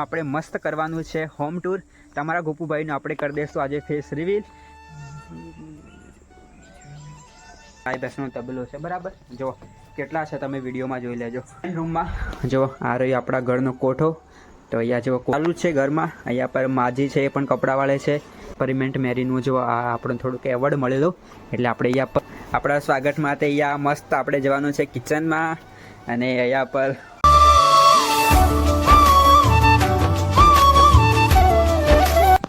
આપણે મસ્ત કરવાનું છે હોમ ટૂર તમારા ગોપુભાઈનું આપણે કરી દઈશું આજે ફેસ રિવીલ ગાય દસનો તબલો છે, બરાબર? જો કેટલા છે તમે વિડીયોમાં જોઈ લેજો. રૂમમાં જો આ રહ્યો આપણા ઘરનો કોઠો. તો અહીંયા જો ચાલુ છે ઘરમાં. અહીંયા પર માજી છે એ પણ કપડાં છે. પરિમેન્ટ મેરીનું જો આ આપણને થોડુંક એવોર્ડ મળેલો. એટલે આપણે અહીંયા પર આપણા સ્વાગત માટે અહીંયા મસ્ત આપણે જવાનું છે કિચનમાં અને અહીંયા પર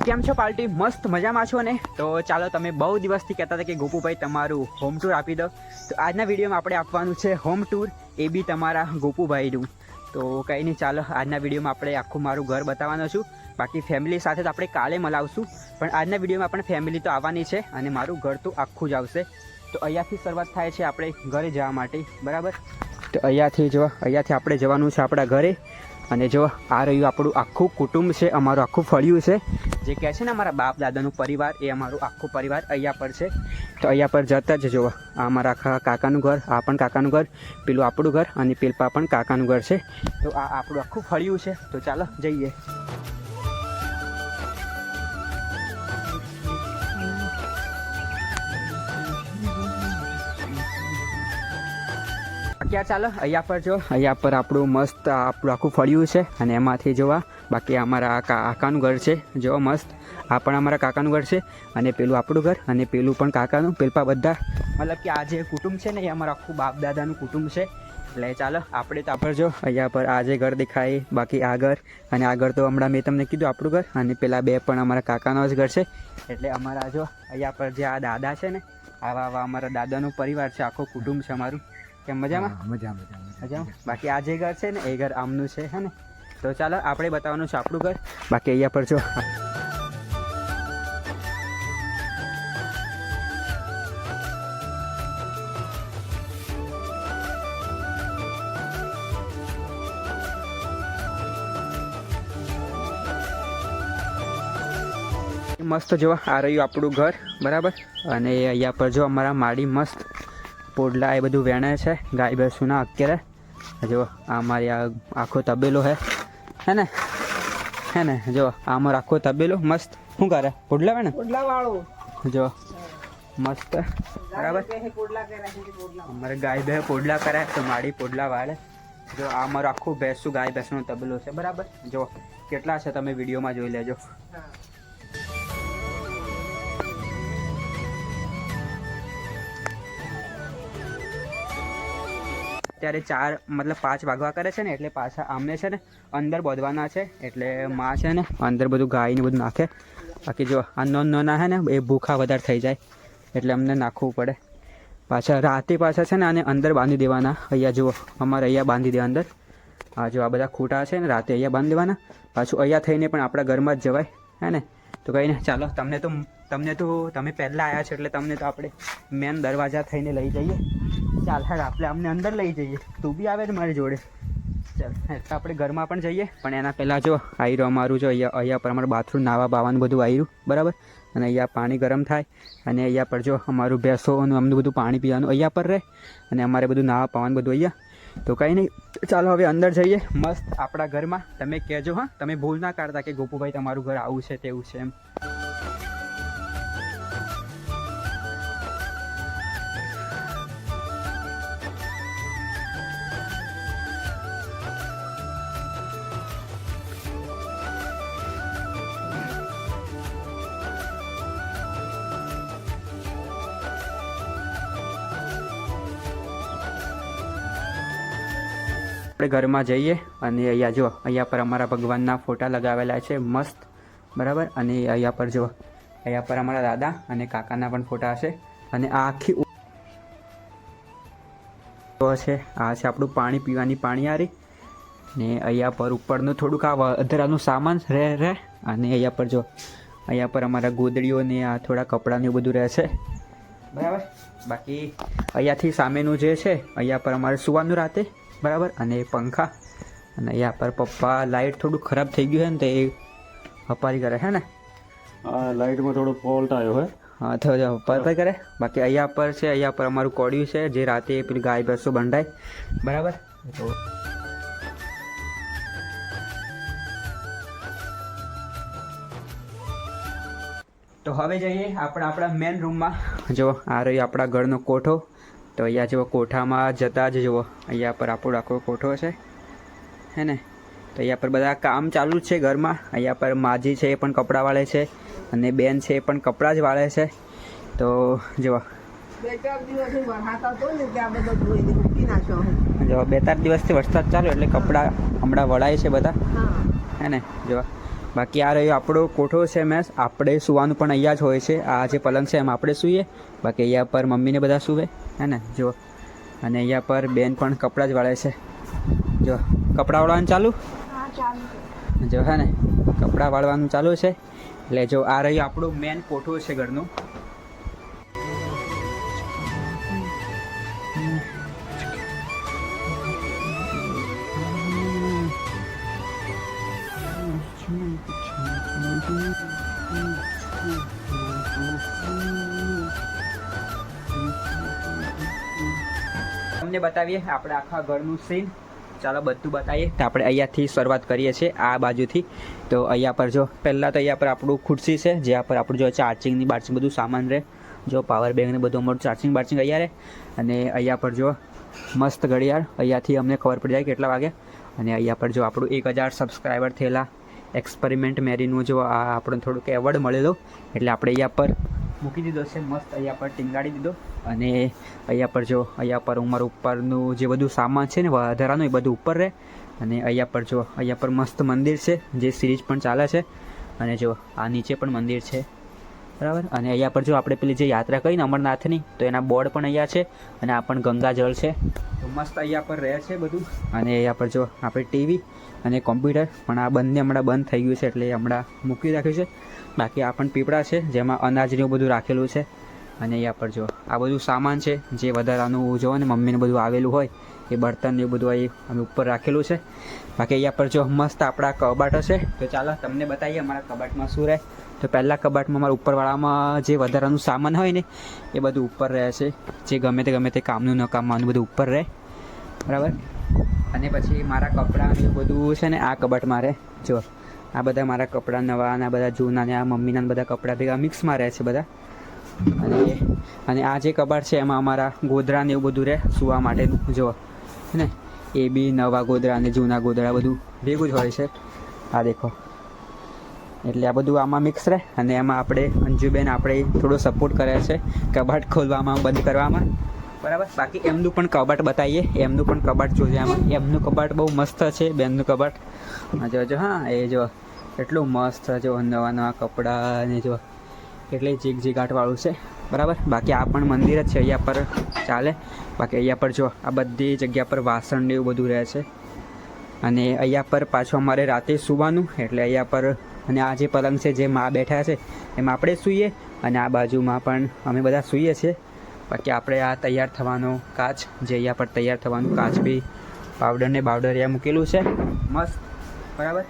કેમ છો પાર્ટી? મસ્ત મજામાં છો ને? તો ચાલો તમે બહુ દિવસથી કહેતા હતા કે ગોપુભાઈ, તમારું હોમ ટૂર આપી દો. તો આજના વિડીયોમાં આપણે આપવાનું છે હોમ ટૂર એ બી તમારા ગોપુભાઈનું. તો કંઈ નહીં, ચાલો આજના વિડીયોમાં આપણે આખું મારું ઘર બતાવવાનો છું. બાકી ફેમિલી સાથે તો આપણે કાલે મલાવશું. પણ આજના વિડીયોમાં પણ ફેમિલી તો આવવાની છે અને મારું ઘર તો આખું જ આવશે. તો અહીંયાથી શરૂઆત થાય છે આપણે ઘરે જવા માટે. બરાબર? તો અહીંયાથી જો, અહીંયાથી આપણે જવાનું છે આપણા ઘરે. અને જો આ રહ્યું આપણું આખું કુટુંબ છે, અમારું આખું ફળિયું છે. જે કહે છે ને, અમારા બાપ દાદાનું પરિવાર, એ અમારું આખું પરિવાર અહીંયા પર છે. તો અહીંયા પર જતા જ જુઓ. આ અમારા આખા કાકાનું ઘર, આ પણ કાકાનું ઘર, પેલું આપણું ઘર અને પેલપા પણ કાકાનું ઘર છે. તો આ આપણું આખું ફળિયું છે. તો ચાલો જઈએ. ક્યાં ચાલો, અહીંયા પર જો, અહીંયા પર આપણું મસ્ત આપણું આખું ફળિયું છે, અને એમાંથી જોવા બાકી અમારા કાકાનું ઘર છે, જો મસ્ત, આ પણ અમારા કાકાનું ઘર છે, અને પેલું આપણું ઘર, અને પેલું પણ કાકાનું પેલપા બધા. મતલબ કે આ જે કુટુંબ છે ને, એ અમારા આખું બાપ દાદાનું કુટુંબ છે. એટલે ચાલો, આપણે તો આપણે જો, અહીંયા પર આ જે ઘર દેખાય, બાકી આ ઘર, અને આ ઘર તો હમણાં મેં તમને કીધું આપણું ઘર, અને પેલા બે પણ અમારા કાકાનો જ ઘર છે. એટલે અમારા જો, અહીંયા પર જે આ દાદા છે ને આવા આવા અમારા દાદાનો પરિવાર છે, આખો કુટુંબ છે અમારું. કેમ મજામાં? મજા મજા મજામાં? બાકી આ જે ઘર છે ને એ ઘર આમનું છે હે ને? તો ચાલો આપણે બતાવવાનું છે આપણું ઘર. બાકી અહીંયા પર જો. મસ્ત જો આ રહ્યું આપણું ઘર બરાબર? અને અહીંયા પર જો અમારા માડી મસ્ત પોડલા એ બધું વેણે છે. ગાય ભેંસુના અત્યારે. જો આ મારી આ આખો તબેલો હે. હે ને? હે ને? જો આ મારો આખો તબેલો. મસ્ત. શું કરે? પોડલા વેણે? પોડલા વાળો જો મસ્ત. બરાબર? અમારે ગાય બે પોડલા કરે તો મારી પોડલા વાળે. જો આ મારો આખું ભેંસું ગાય ભેંસનો તબેલો છે. બરાબર? જો કેટલા છે તમે વિડીયોમાં જોઈ લેજો. અત્યારે ચાર, મતલબ પાંચ વાગવા કરે છે ને, એટલે પાછા આમને છે ને અંદર બોધવાના છે, એટલે માં છે ને અંદર બધું ગાયને બધું નાખે. બાકી જો આ નોન નોના છે ને, એ ભૂખા વધારે થઈ જાય, એટલે અમને નાખવું પડે. પાછા રાતે પાછા છે ને, આને અંદર બાંધી દેવાના. અહીંયા જુઓ, અમારે અહીંયા બાંધી દે અંદર. આ જો આ બધા ખૂટા છે ને, રાતે અહીંયા બાંધી દેવાના. પાછું અહીંયા થઈને પણ આપણા ઘરમાં જ જવાય, હે ને? તો કંઈ ને ચાલો, તમને તો તમને તો, તમે પહેલાં આવ્યા છો, એટલે તમને તો આપણે મેન દરવાજા થઈને લઈ જઈએ. ચાલ, હેડ આપણે અમને અંદર લઈ જઈએ. તું બી આવે ને મારી જોડે. ચાલ તો આપણે ઘરમાં પણ જઈએ. પણ એના પહેલાં જો, આયરું અમારું જો, અહીંયા અહીંયા પર અમારું બાથરૂમ નાવા બાવાનું બધું આવ્યું બરાબર? અને અહીંયા પાણી ગરમ થાય, અને અહીંયા પર જો અમારું ભેંસોનું અમનું બધું પાણી પીવાનું અહીંયા પર રહે, અને અમારે બધું નાવા પાવાનું બધું અહીંયા. તો કંઈ નહીં, ચાલો હવે અંદર જઈએ, મસ્ત આપણા ઘરમાં. તમે કહેજો, હા, તમે ભૂલ ના કાઢતા કે ગોપુભાઈ તમારું ઘર આવું છે તેવું છે એમ. આપણે ઘરમાં જઈએ અને અહીંયા જો, અહીંયા પર અમારા ભગવાનના ફોટા લગાવેલા છે, મસ્ત. બરાબર? અને અહીંયા પર જો, અહીંયા પર અમારા દાદા અને કાકાના પણ ફોટા હશે. અને આ આખી છે, આ છે આપણું પાણી પીવાની પાણીયારી ને અહીંયા પર ઉપરનું થોડુંક આ વધારાનું સામાન રહે રહે. અને અહીંયા પર જો, અહીંયા પર અમારા ગોદડીઓ ને આ થોડા કપડાં ને એવું બધું રહેશે બરાબર? બાકી અહીંયાથી સામેનું જે છે, અહીંયા પર અમારે સુવાનું રાતે. બરાબર? અને પંખા. અને અહીંયા પર પપ્પા લાઈટ થોડું ખરાબ થઈ ગયું છે ને તો એ હપારી કરે છે ને? લાઇટમાં થોડો ફોલ્ટ આવ્યો હે. હા તો પપ્પા પર કરે. બાકી અહીંયા પર છે અહીંયા પર અમારું કોડિયું છે જે રાતે પેલી ગાય ભેંસો બંધાય. બરાબર? તો હવે જઈએ આપણે આપણા મેન રૂમમાં જો આ રહી આપણા ઘરનો કોઠો. તો અહીંયા જુઓ કોઠામાં જતા જ જુઓ. અહીંયા પર આપણો આખો કોઠો છે હે ને? તો અહીંયા પર બધા કામ ચાલુ જ છે ઘરમાં. અહીંયા પર માજી છે એ પણ કપડાં વાળે છે અને બેન છે એ પણ કપડાં જ વાળે છે. તો જુઓ. બે ચાર દિવસથી વરસાદ જો બે દિવસથી ચાલ્યો એટલે કપડાં હમણાં વળાય છે બધા. હા. હે ને? જો બાકી આ રહ્યો આપણો કોઠો છે મેસ. આપણે સુવાનું પણ અહીંયા જ હોય છે. આ જે પલંગ છે એમ આપણે સૂઈએ. બાકી અહીંયા પર મમ્મીને બધા સૂવે. હે ને? જો અને અહીંયા પર બેન પણ કપડાં જ વાળે છે. જો કપડાં વાળવાનું ચાલુ? જો હે ને. કપડાં વાળવાનું ચાલુ છે. એટલે જો આ રહ્યું આપણું મેન કોઠું છે ઘરનું. તમને બતાવીએ આપણે આખા ઘરનું સીન ચાલો બધું બતાવીએ. તો આપણે અહીંયાથી શરૂઆત કરીએ છીએ, આ બાજુથી. તો અહીંયા પર જો, પહેલાં તો અહીંયા પર આપણું ખુરશી છે, જ્યાં પર આપણું જો ચાર્જિંગની બાર્જિંગ બધું સામાન રહે. જો પાવર બેંકને બધું અમારું ચાર્જિંગ બાર્જિંગ અહીંયા રહે. અને અહીંયા પર જો મસ્ત ઘડિયાળ, અહીંયાથી અમને ખબર પડી જાય કેટલા વાગે. અને અહીંયા પર જો આપણું એક હજાર સબસ્ક્રાઈબર થયેલા. એક્સપેરિમેન્ટ મેરીનું જો આ આપણને થોડુંક એવોર્ડ મળેલો. એટલે આપણે અહીંયા પર મૂકી દીધો છે, મસ્ત અહીંયા પર ટીંગાડી દીધો. અને અહીંયા પર જો, અહીંયા પર ઉમર ઉપરનું જે બધું સામાન છે ને, વધારાનું એ બધું ઉપર રહે. અને અહીંયા પર જો, અહીંયા પર મસ્ત મંદિર છે, જે સિરીઝ પણ ચાલે છે. અને જો, આ નીચે પણ મંદિર છે. બરાબર? અને અહીંયા પર જો આપણે પેલી જે યાત્રા કરીને અમરનાથની, તો એના બોર્ડ પણ અહીંયા છે અને આ પણ ગંગાજળ છે. તો મસ્ત અહીંયા પર રહે છે બધું. અને અહીંયા પર જો, આપણે ટીવી અને કોમ્પ્યુટર, પણ આ બંને હમણાં બંધ થઈ ગયું છે, એટલે હમણાં મૂકી રાખ્યું છે. બાકી આ પણ પીપળા છે, જેમાં અનાજને એવું બધું રાખેલું છે. અને અહીંયા પર જો, આ બધું સામાન છે, જે વધારાનું જો ને મમ્મીને બધું આવેલું હોય, એ બર્તન એવું બધું અહીં અમે ઉપર રાખેલું છે. બાકી અહીંયા પર જો મસ્ત આપણા કબાટ હશે, તો ચાલો તમને બતાવીએ અમારા કબાટમાં શું રહે. તો પહેલાં કબાટમાં અમારા ઉપરવાળામાં જે વધારાનું સામાન હોય ને, એ બધું ઉપર રહે છે. જે ગમે તે ગમે તે કામનું ન કામવાનું બધું ઉપર રહે. બરાબર? અને પછી મારા કપડાં એવું બધું છે ને, આ કબાટમાં રહે. જો, આ બધા મારા કપડાં નવા આ બધા જૂના ને આ મમ્મીના બધા કપડાં ભેગા મિક્સમાં રહે છે બધા. અને અને આ જે કબાટ છે એમાં અમારા ગોદરા ને એવું બધું રહે સુવા માટેનું જો ને? એ બી, નવા ગોદરા અને જૂના ગોદરા બધું ભેગું જ હોય છે. આ દેખો. એટલે આ બધું આમાં મિક્સ રહે અને એમાં આપણે, અંજુબેન આપણે થોડો સપોર્ટ કરે છે કબાટ ખોલવામાં, બંધ કરવામાં. બરાબર? બાકી એમનું પણ કબાટ બતાવીએ. એમનું પણ કબાટ જોઈએ આમાં. એમનું કબાટ બહુ મસ્ત છે, બેનનું કબાટ. જો હા, એ જો, એટલું મસ્ત, જો નવા નવા કપડાં ને જો. એટલે જીગ જીગાટવાળું છે. બરાબર? બાકી આ પણ મંદિર જ છે, અહીંયા પર ચાલે. બાકી અહીંયા પર જો, આ બધી જગ્યા પર વાસણ ને એવું બધું રહે છે. અને અહીંયા પર પાછું અમારે રાતે સૂવાનું, એટલે અહીંયા પર અને આ જે પલંગ છે, જે માં બેઠા છે, એમાં આપણે સૂઈએ અને આ બાજુમાં પણ અમે બધા સૂઈએ છીએ. બાકી આપણે આ તૈયાર થવાનો કાચ, જે અહીંયા પર તૈયાર થવાનું કાચ બી, પાવડર ને બાવડર અહીંયા મૂકેલું છે. મસ્ત. બરાબર?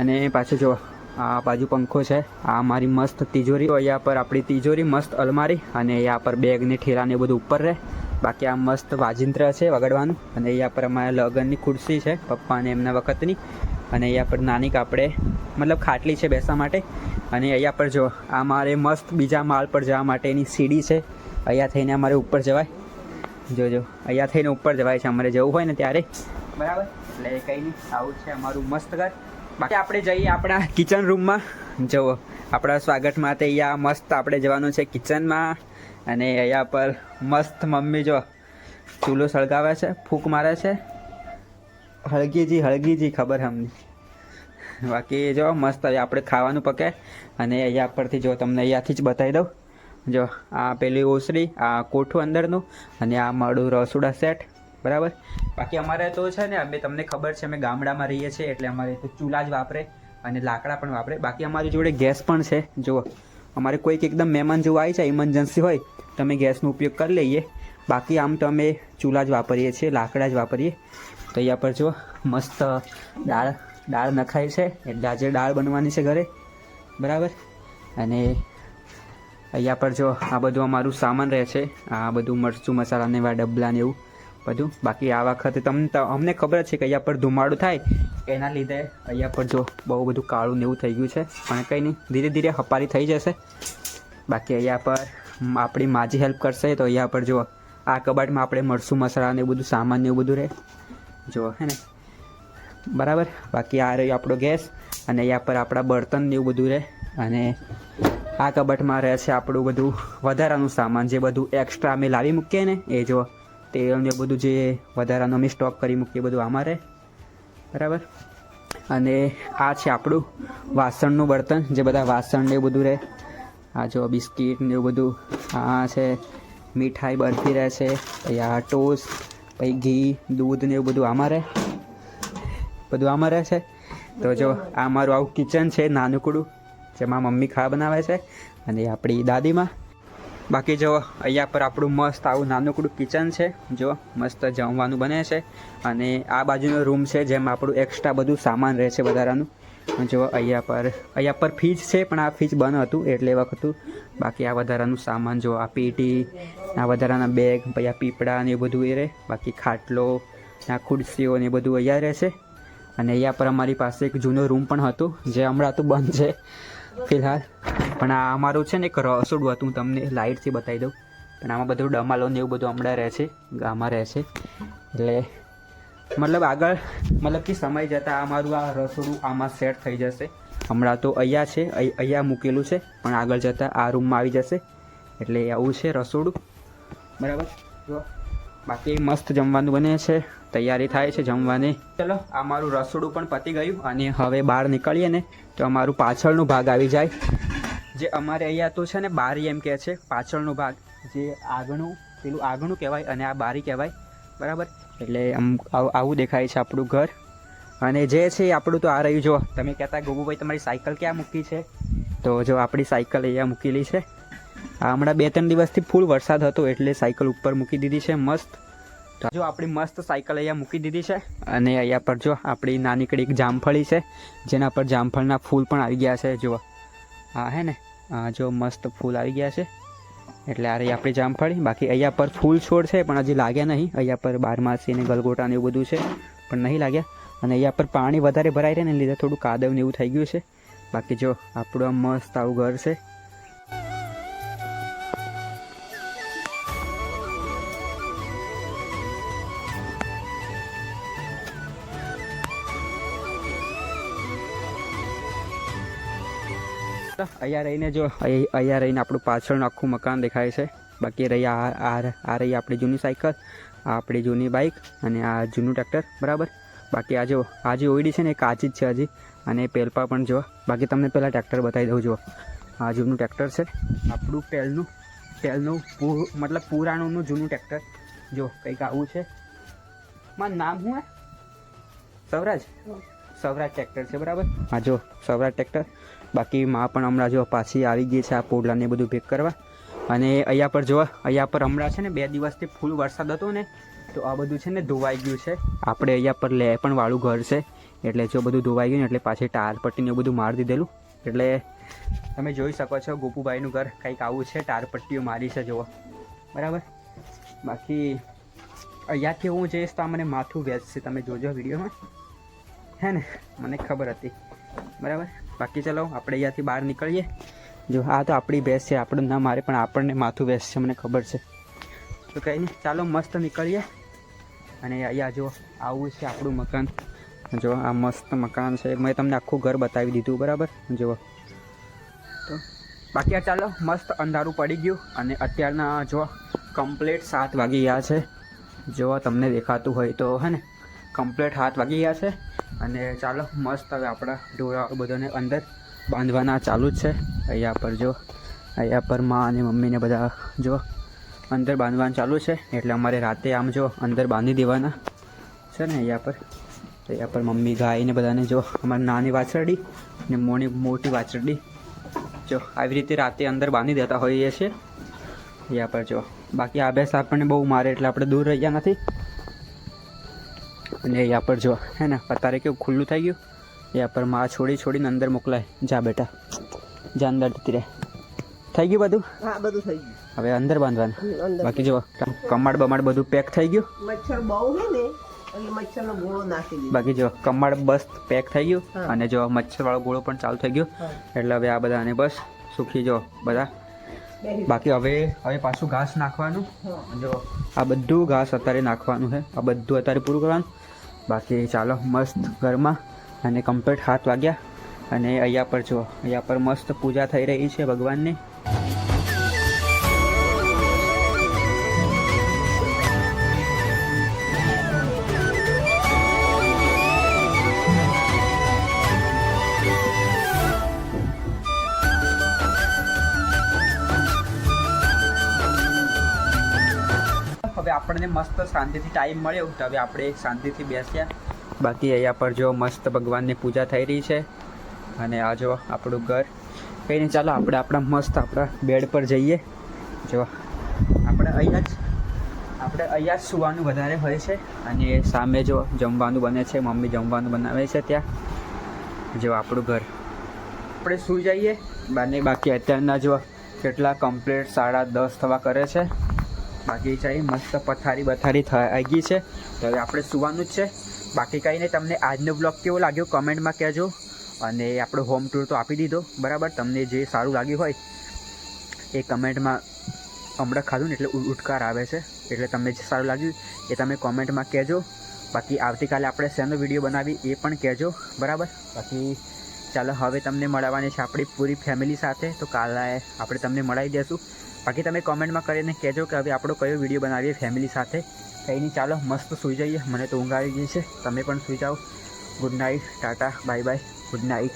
અને પાછું જો આ બાજુ પંખો છે. આ મારી મસ્ત તિજોરી. અહીંયા પર આપણી તિજોરી મસ્ત અલમારી અને અહીંયા પર બેગ ને ઠેલા ને બધું ઉપર રહે. બાકી આ મસ્ત વાજિંત્ર છે વગાડવાનું. અને અહીંયા પર અમારા લગ્નની ખુરશી છે પપ્પાને એમના વખતની. અને અહીંયા પર નાની કાપડે, મતલબ ખાટલી છે બેસવા માટે. અને અહીંયા પર જો, આ મારે મસ્ત બીજા માળ પર જવા માટેની સીડી છે. અહીંયા થઈને અમારે ઉપર જવાય. જોજો અહીંયા થઈને ઉપર જવાય છે. અમારે જવું હોય ને ત્યારે. બરાબર? એટલે કંઈ નહીં. આવું છે અમારું મસ્ત ઘર. બાકી આપણે જઈએ આપણા કિચન રૂમમાં જુઓ, આપણા સ્વાગત માટે અહીંયા મસ્ત આપણે જવાનું છે કિચનમાં અને અહીંયા પર મસ્ત મમ્મી જો ચૂલો સળગાવે છે, ફૂંક મારે છે. હળગીજી હળગીજી ખબર અમને. બાકી જો મસ્ત હવે આપણે ખાવાનું પકે. અને અહીંયા પરથી જો તમને અહીંયાથી જ બતાવી દઉં. જો આ પેલી ઓસરી, આ કોઠું અંદરનું, અને આ મારું રસોડા સેટ બરાબર? બાકી અમારે તો છે ને, અમે તમને ખબર છે, અમે ગામડામાં રહીએ છીએ, એટલે અમારે તો ચૂલા જ વાપરે અને લાકડા પણ વાપરે. બાકી અમારી જોડે ગેસ પણ છે. જુઓ, અમારે કોઈક એકદમ મહેમાન જેવું આવી જાય ઇમરજન્સી હોય, તો અમે ગેસનો ઉપયોગ કરી લઈએ. બાકી આમ તો અમે ચૂલા જ વાપરીએ છીએ, લાકડા જ વાપરીએ. તો અહીંયા પર જો મસ્ત દાળ દાળ નખાય છે. એટલે આજે દાળ બનવાની છે ઘરે. બરાબર? અને અહીંયા પર જો આ બધું અમારું સામાન રહે છે. આ બધું મરચું મસાલાને એવા ડબલા ને એવું. બધું. બાકી આ વખતે તમને અમને ખબર જ છે કે અહીંયા પર ધુમાડો થાય. એના લીધે અહીંયા પર જો બહુ બધું કાળું ને એવું થઈ ગયું છે. પણ કંઈ નહીં, ધીરે ધીરે હપારી થઈ જશે. બાકી અહીંયા પર આપણી માજી હેલ્પ કરશે તો અહીંયા પર જુઓ. આ કબાટમાં આપણે મરસું મસાલા ને એવું બધું સામાન ને એવું બધું રહે. જુઓ, હે ને? બરાબર? બાકી આ રહ્યો આપણો ગેસ અને અહીંયા પર આપણા બર્તન ને એવું બધું રહે. અને આ કબાટમાં રહે છે આપણું બધું વધારાનું સામાન જે બધું એક્સ્ટ્રા અમે લાવી મૂકીએ ને, એ જો તેલ ને બધું જે વધારાનું અમે સ્ટોક કરી મૂકીએ બધું આમાં રહે બરાબર? અને આ છે આપણું વાસણનું બર્તન, જે બધા વાસણ ને બધું રહે. આ જો બિસ્કિટ ને એવું બધું. આ છે મીઠાઈ બરફી રહે છે. પછી આ ટોસ્ટ, પછી ઘી, દૂધ ને એવું બધું આમાં રહે. બધું આમાં રહે છે. તો જો આ મારું આવું કિચન છે, નાનકડું, જેમાં મમ્મી ખા બનાવે છે. અને આપણી દાદીમાં. બાકી જો અહીંયા પર આપણું મસ્ત આવું નાનકડું કિચન છે, જો મસ્ત જમવાનું બને છે અને આ બાજુનો રૂમ છે જેમાં આપણું એક્સ્ટ્રા બધું સામાન રહે છે વધારાનું. જો અહીંયા પર અહીંયા પર ફીજ છે પણ આ ફીજ બંધ હતું એટલે વખત બાકી આ વધારાનું સામાન જો આ પેટી, આ વધારાના બેગ પછી આ પીપળા ને એ બધું એ રહે. બાકી ખાટલો, આ ખુરશીઓ ને એ બધું અહીંયા રહેશે અને અહીંયા પર અમારી પાસે એક જૂનો રૂમ પણ હતું, જે હમણાં તો બંધ છે, ફિલહાલ. પણ આ અમારું છે ને એક રસોડું હતું તમને લાઇટથી બતાવી દઉં. પણ આમાં બધું ડમાલો ને એવું બધું હમણાં રહે છે, ગામમાં રહે છે. એટલે મતલબ આગળ, મતલબ કે સમય જતાં અમારું આ રસોડું આમાં સેટ થઈ જશે. હમણાં તો અહીંયા છે અહીંયા મૂકેલું છે, પણ આગળ જતાં આ રૂમમાં આવી જશે. એટલે આવું છે રસોડું. બરાબર? જો, બાકી મસ્ત જમવાનું બને છે, તૈયારી થાય છે જમવાની. ચલો, આ મારું રસોડું પણ પતી ગયું, અને હવે બહાર નીકળીએ ને, તો અમારું પાછળનો ભાગ આવી જાય. જે અમારે અહીંયા તો છે ને બારી એમ કહે છે, પાછળનો ભાગ, જે આગળનું પેલું આગળનું કહેવાય અને આ બારી કહેવાય. બરાબર? એટલે આમ આવું દેખાય છે આપણું ઘર. અને જે છે આપણું તો આ રહ્યું. જો, તમે કહેતા ગોબુભાઈ તમારી સાયકલ ક્યાં મૂકી છે? તો જો આપણી સાયકલ અહીંયા મૂકેલી છે. હમણાં બે ત્રણ દિવસથી ફૂલ વરસાદ હતો એટલે સાયકલ ઉપર મૂકી દીધી છે, મસ્ત. જો આપણી મસ્ત સાયકલ અહીંયા મૂકી દીધી છે. અને અહીંયા પર જો આપણી નાનીકડી એક જામફળી છે, જેના પર જામફળના ફૂલ પણ આવી ગયા છે જો હા હે ને, આ જો મસ્ત ફૂલ આવી ગયા છે. એટલે આ રહી આપણી જામફળી. બાકી અહીંયા પર ફૂલ છોડ છે, પણ હજી લાગ્યા નહીં. અહીંયા પર બારમાસી ને ગલગોટા ને એવું બધું છે, પણ નહીં લાગ્યા. અને અહીંયા પર પાણી વધારે ભરાઈ રહે ને લીધે થોડું કાદવ ને એવું થઈ ગયું છે. બાકી જો આપણું આ મસ્ત આવું ઘર છે અહીંયા રહીને જો અહીં- અહીંયા રહીને આપણું પાછળનું આખું મકાન દેખાય છે. બાકી રહી આ આ રહી આપણી જૂની સાયકલ, આ આપણી જૂની બાઇક અને આ જૂનું ટ્રેક્ટર, બરાબર? બાકી આ જો, આ જે ઓઈડી છે ને એ કાચી જ છે હજી. અને પેલપા પણ જો, બાકી તમને પહેલાં ટ્રેક્ટર બતાવી દઉં જો આ જૂનું ટ્રેક્ટર છે. આપણું પહેલનું પહેલનું પૂ- મતલબ પુરાણુંનું જૂનું ટ્રેક્ટર. જો, કંઈક આવું છે. મારું નામ શું હે? સૌરાજ સૌરાજ ટ્રેક્ટર છે, બરાબર? હા જો સૌરાજ ટ્રેક્ટર બાકી માં પણ હમણાં જો પાછી આવી ગઈ છે આ પોડલાને બધું ભેગ કરવા. અને અહીંયા પર જો, અહીંયા પર હમણાં છે ને બે દિવસથી ફૂલ વરસાદ હતો ને, તો આ બધું છે ને ધોવાઈ ગયું છે. આપણે અહીંયા પર લે પણ વાળું ઘર છે, એટલે જો બધું ધોવાઈ ગયું ને, એટલે પાછી ટાર પટ્ટીને બધું મારી દીધેલું. એટલે તમે જોઈ શકો છો ગોપુભાઈનું ઘર કંઈક આવું છે ટાર પટ્ટીઓ મારી છે, જુઓ. બરાબર? બાકી અહીંયાથી હું જઈશ તો આ મને માથું વેચશે, તમે જોજો વિડીયોમાં. હે ને? મને ખબર હતી. બરાબર? બાકી ચલો, આપણે અહીંયાથી બહાર નીકળીએ. જો, આ તો આપણી ભેંસ છે. આપણું ના મારે, પણ આપણને માથું ભેંસ છે, મને ખબર છે. તો કંઈ નહીં, ચાલો, મસ્ત નીકળીએ. અને અહીંયા જો, આવું છે આપણું મકાન. જો, આ મસ્ત મકાન છે. મેં તમને આખું ઘર બતાવી દીધું, બરાબર? જુઓ તો, બાકી આ ચાલો, મસ્ત અંધારું પડી ગયું. અને અત્યારના, જો કમ્પ્લેટ સાત વાગી ગયા છે. જો, તમને દેખાતું હોય તો, હે ને? કમ્પ્લેટ સાત વાગી ગયા છે. અને ચાલો, મસ્ત હવે આપણા ઢોળા બધાને અંદર બાંધવાના ચાલુ જ છે. અહીંયા પર જો, અહીંયા પર મા અને મમ્મીને બધા જો અંદર બાંધવાનું ચાલુ છે. એટલે અમારે રાતે આમ જો અંદર બાંધી દેવાના છે ને અહીંયા પર. અહીંયા પર મમ્મી ગાય ને બધાને જો, અમારી નાની વાછરડી ને મોની મોટી વાછરડી જો આવી રીતે રાતે અંદર બાંધી દેતા હોઈએ છીએ. અહીંયા પર જો, બાકી આ બેસ આપણને બહુ મારે એટલે આપણે દૂર રહ્યા નથી. અને અહીંયા પર જો હે ને અત્યારે કેવું ખુલ્લું થઈ ગયું? અહીંયા પરમાં છોડી છોડીને અંદર મોકલાય. જા બેટા. જા અંદર જતી રહે. થઈ ગયું બધું? હા બધું થઈ ગયું. હવે અંદર બાંધવાનું. બાકી જો કમાડ બમાડ બધું પેક થઈ ગયું? મચ્છર બહુ હે ને બાકી જો કમાડ બસ પેક થઈ ગયું અને જો મચ્છરવાળો ગોળો પણ ચાલુ થઈ ગયો. એટલે હવે આ બધાને બસ સુખી જો બધા. બાકી હવે હવે પાછું ઘાસ નાખવાનું. જો આ બધું ઘાસ અત્યારે નાખવાનું છે. આ બધું અત્યારે પૂરું કરવાનું. બાકી ચાલો, મસ્ત ઘરમાં અને કમ્પ્લીટ હાથ વાગ્યા. અને અહીંયા પર જો અહીંયા પર મસ્ત પૂજા થઈ રહી છે ભગવાનની. આપણને મસ્ત શાંતિથી ટાઈમ મળ્યો તો હવે આપણે શાંતિથી બેસ્યા. બાકી અહીંયા પર જો મસ્ત ભગવાનની પૂજા થઈ રહી છે. અને આ જો આપણું ઘર. કંઈ નહીં ચાલો આપણે આપણા મસ્ત આપણા બેડ પર જઈએ. જો આપણે અહીંયા જ, આપણે અહીંયા જ સુવાનું વધારે હોય છે. અને સામે જો જમવાનું બને છે, મમ્મી જમવાનું બનાવે છે ત્યાં. જો આપણું ઘર. આપણે સૂઈ જઈએ. બાને બાકી અત્યારના જો કેટલા કમ્પ્લીટ સાડા દસ થવા કરે છે. બાકી છે મસ્ત પથારી બથારી થ- આવી ગઈ છે. તો હવે આપણે સુવાનું જ છે. બાકી કંઈ નહીં, તમને આજનો બ્લોગ કેવો લાગ્યો કમેન્ટમાં કહેજો. અને આપણો હોમ ટૂર તો આપી દીધો. બરાબર? તમને જે સારું લાગ્યું હોય એ કમેન્ટમાં હમણાં ખાધું ને એટલે ઉટકાર આવે છે. એટલે તમને જે સારું લાગ્યું એ તમે કોમેન્ટમાં કહેજો. બાકી આવતીકાલે આપણે શેનો વીડિયો બનાવી એ પણ કહેજો. બરાબર? બાકી ચાલો, હવે તમને મળવાની છે આપણી પૂરી ફેમિલી સાથે. તો કાલે આપણે તમને મળાવી દઈશું બાકી તમે કોમેન્ટમાં કરીને કહેજો કે હવે આપણો કયો વીડિયો બનાવીએ ફેમિલી સાથે. કંઈ નહીં, ચાલો, મસ્ત સૂઈ જઈએ. મને તો ઊંઘ આવી ગઈ છે. તમે પણ સૂઈ જાઓ. Good night tata bye bye good night